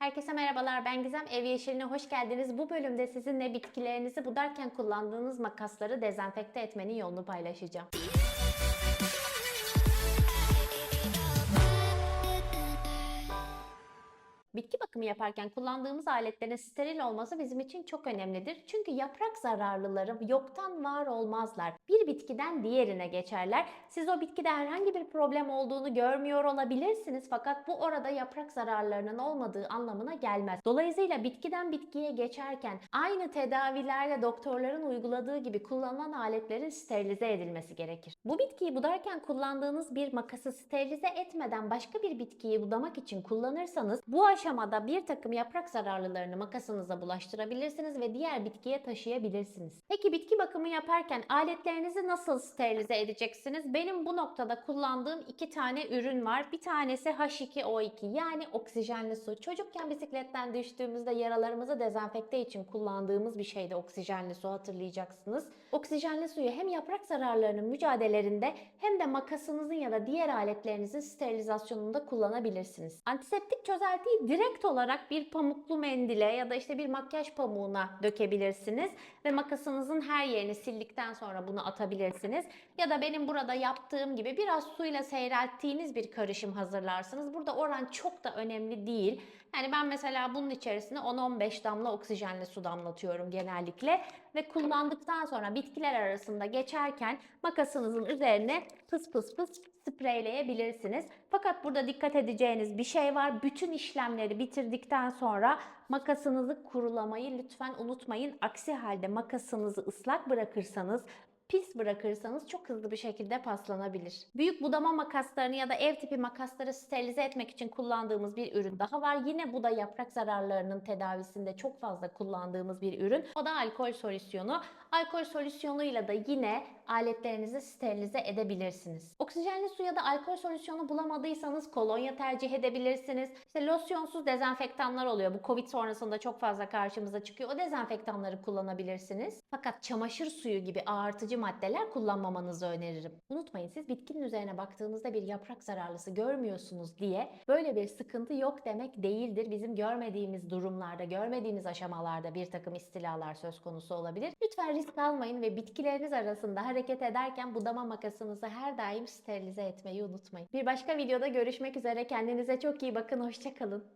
Herkese merhabalar ben Gizem Ev Yeşiline hoş geldiniz. Bu bölümde sizinle bitkilerinizi budarken kullandığınız makasları dezenfekte etmenin yolunu paylaşacağım. Bakımı yaparken kullandığımız aletlerin steril olması bizim için çok önemlidir. Çünkü yaprak zararlıları yoktan var olmazlar. Bir bitkiden diğerine geçerler. Siz o bitkide herhangi bir problem olduğunu görmüyor olabilirsiniz fakat bu orada yaprak zararlarının olmadığı anlamına gelmez. Dolayısıyla bitkiden bitkiye geçerken aynı tedavilerle doktorların uyguladığı gibi kullanılan aletlerin sterilize edilmesi gerekir. Bu bitkiyi budarken kullandığınız bir makası sterilize etmeden başka bir bitkiyi budamak için kullanırsanız bu aşamada bir takım yaprak zararlılarını makasınıza bulaştırabilirsiniz ve diğer bitkiye taşıyabilirsiniz. Peki bitki bakımı yaparken aletlerinizi nasıl sterilize edeceksiniz? Benim bu noktada kullandığım iki tane ürün var. Bir tanesi H2O2 yani oksijenli su. Çocukken bisikletten düştüğümüzde yaralarımızı dezenfekte için kullandığımız bir şeydi oksijenli su hatırlayacaksınız. Oksijenli suyu hem yaprak zararlarının mücadelelerinde hem de makasınızın ya da diğer aletlerinizin sterilizasyonunda kullanabilirsiniz. Antiseptik çözeltiyi direkt olarak bir pamuklu mendile ya da işte bir makyaj pamuğuna dökebilirsiniz ve makasınızın her yerini sildikten sonra bunu atabilirsiniz. Ya da benim burada yaptığım gibi biraz suyla seyrelttiğiniz bir karışım hazırlarsınız. Burada oran çok da önemli değil. Yani ben mesela bunun içerisine 10-15 damla oksijenli su damlatıyorum genellikle ve kullandıktan sonra bitkiler arasında geçerken makasınızın üzerine pıs pıs pıs spreyleyebilirsiniz. Fakat burada dikkat edeceğiniz bir şey var. Bütün işlemleri bitirdikten sonra makasınızı kurulamayı lütfen unutmayın. Aksi halde makasınızı ıslak bırakırsanız pis bırakırsanız çok hızlı bir şekilde paslanabilir. Büyük budama makaslarını ya da ev tipi makasları sterilize etmek için kullandığımız bir ürün daha var. Yine bu da yaprak zararlarının tedavisinde çok fazla kullandığımız bir ürün. O da alkol solüsyonu. Alkol solüsyonuyla da yine aletlerinizi sterilize edebilirsiniz. Oksijenli su ya da alkol solüsyonu bulamadıysanız kolonya tercih edebilirsiniz. İşte losyonsuz dezenfektanlar oluyor. Bu Covid sonrasında çok fazla karşımıza çıkıyor. O dezenfektanları kullanabilirsiniz. Fakat çamaşır suyu gibi ağırtıcı maddeler kullanmamanızı öneririm. Unutmayın siz bitkinin üzerine baktığınızda bir yaprak zararlısı görmüyorsunuz diye böyle bir sıkıntı yok demek değildir. Bizim görmediğimiz durumlarda, görmediğimiz aşamalarda bir takım istilalar söz konusu olabilir. Lütfen risk almayın ve bitkileriniz arasında hareket ederken budama makasınızı her daim sterilize etmeyi unutmayın. Bir başka videoda görüşmek üzere. Kendinize çok iyi bakın. Hoşçakalın.